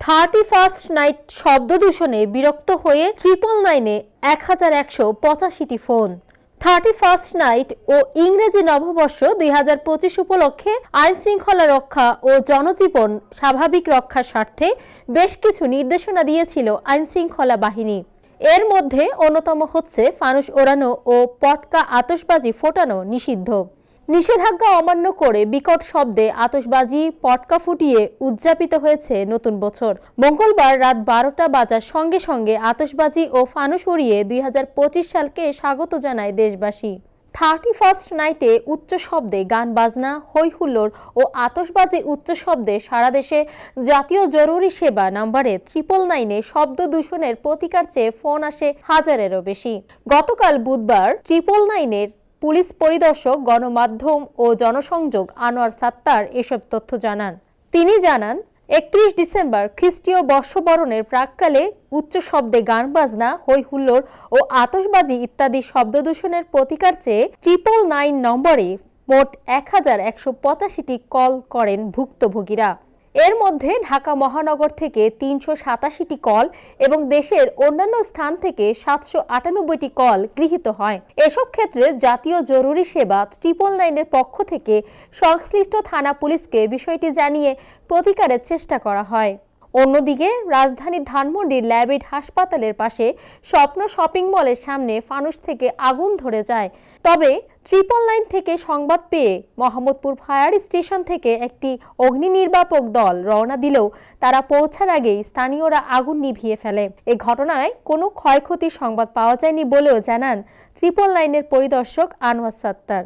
Thirty first night শব্দ দূষণে বিরক্ত হয়ে ট্রিপল নাইনে এক হাজার একশো পঁচাশিটি ফোন। থার্টি ফার্স্ট নাইট ও ইংরেজি নববর্ষ দুই হাজার পঁচিশ উপলক্ষে আইন শৃঙ্খলা রক্ষা ও জনজীবন স্বাভাবিক রক্ষার স্বার্থে বেশ কিছু নির্দেশনা দিয়েছিল আইন শৃঙ্খলা বাহিনী। এর মধ্যে অন্যতম হচ্ছে ফানুস ওড়ানো ও পটকা আতশবাজি ফোটানো নিষিদ্ধ। নিষেধাজ্ঞা অমান্য করে বিকট শব্দে আতসবাজি পটকা ফুটিয়ে উদযাপিত হয়েছে নতুন বছর। মঙ্গলবার রাত বারোটা বাজার সঙ্গে সঙ্গে আতসবাজি ও ফানুস উড়িয়ে দুই সালকে স্বাগত জানায় দেশবাসী। থার্টি ফার্স্ট নাইটে উচ্চ শব্দে গান বাজনা হৈ হুল্লোড় ও আতশবাজি উচ্চ শব্দে সারা দেশে জাতীয় জরুরি সেবা নাম্বারে ট্রিপল নাইনে শব্দ দূষণের প্রতিকার চেয়ে ফোন আসে হাজারেরও বেশি। গতকাল বুধবার ট্রিপল নাইনের পুলিশ পরিদর্শক, গণমাধ্যম ও জনসংযোগ আনোয়ার সাত্তার এসব তথ্য জানান। তিনি জানান, একত্রিশ ডিসেম্বর খ্রিস্টীয় বর্ষবরণের প্রাককালে উচ্চ শব্দে গান বাজনা হৈ হুল্লোড় ও আতশবাজি ইত্যাদি শব্দ দূষণের প্রতিকার চেয়ে ট্রিপল নাইন নম্বরে মোট এক হাজার একশো পঁচাশিটি কল করেন ভুক্তভোগীরা। এর মধ্যে ঢাকা মহানগর থেকে তিনশো সাতাশিটি কল এবং দেশের অন্যান্য স্থান থেকে সাতশো আটানব্বইটি কল গৃহীত হয়। এসব ক্ষেত্রে জাতীয় জরুরি সেবা ট্রিপল নাইনের পক্ষ থেকে সংশ্লিষ্ট থানা পুলিশকে বিষয়টি জানিয়ে প্রতিকারের চেষ্টা করা হয়। অন্যদিকে রাজধানীর ধানমন্ডির ল্যাবেড হাসপাতালের পাশে স্বপ্ন শপিং মলের সামনে ফানুস থেকে আগুন ধরে যায়। তবে ট্রিপল লাইন থেকে সংবাদ পেয়ে মোহাম্মদপুর ফায়ার স্টেশন থেকে একটি অগ্নি নির্বাপক দল রওনা দিলেও তারা পৌঁছার আগেই স্থানীয়রা আগুন নিভিয়ে ফেলে। এ ঘটনায় কোনো ক্ষয়ক্ষতির সংবাদ পাওয়া যায়নি বলেও জানান ট্রিপল লাইনের পরিদর্শক আনোয়ার সাত্তার।